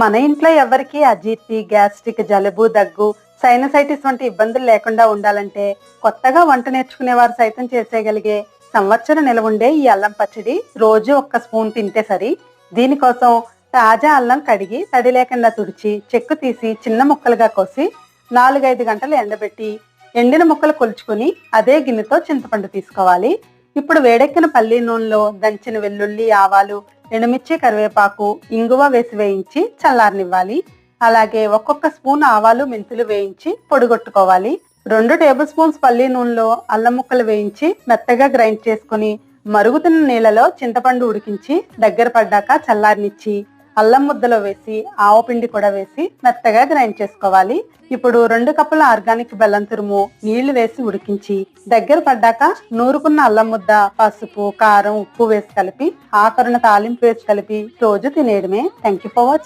మన ఇంట్లో ఎవరికి అజీర్తి గ్యాస్ట్రిక్ జలుబు దగ్గు సైనసైటిస్ వంటి ఇబ్బందులు లేకుండా ఉండాలంటే కొత్తగా వంట నేర్చుకునే వారు సైతం చేసేయగలిగే సంవత్సరం నిలవుండే ఈ అల్లం పచ్చడి రోజు ఒక్క స్పూన్ తింటే సరి. దీనికోసం తాజా అల్లం కడిగి తడి లేకుండా తుడిచి చెక్కు తీసి చిన్న ముక్కలుగా కోసి నాలుగైదు గంటలు ఎండబెట్టి ఎండిన ముక్కలు కొలుచుకుని అదే గిన్నెతో చింతపండు తీసుకోవాలి. ఇప్పుడు వేడెక్కిన పల్లి నూనెలో దంచిన వెల్లుల్లి ఆవాలు ఎండుమిర్చి కరివేపాకు ఇంగువ వేసి వేయించి చల్లారనివ్వాలి. అలాగే ఒక్కొక్క స్పూన్ ఆవాలు మెంతులు వేయించి పొడిగొట్టుకోవాలి. రెండు టేబుల్ స్పూన్స్ పల్లి నూనెలో అల్లం ముక్కలు వేయించి మెత్తగా గ్రైండ్ చేసుకుని మరుగుతున్న నీళ్ళలో చింతపండు ఉడికించి దగ్గర పడ్డాక చల్లారనిచ్చి అల్లం ముద్దలో వేసి ఆవు పిండి కూడా వేసి మెత్తగా గ్రైండ్ చేసుకోవాలి. ఇప్పుడు రెండు కప్పుల ఆర్గానిక్ బెల్లం తురుము నీళ్ళు వేసి ఉడికించి దగ్గర పడ్డాక నూరుకున్న అల్లం ముద్ద పసుపు కారం ఉప్పు వేసి కలిపి ఆకరణ తాలింపు వేసి కలిపి రోజు తినేయడమే. Thank you for watching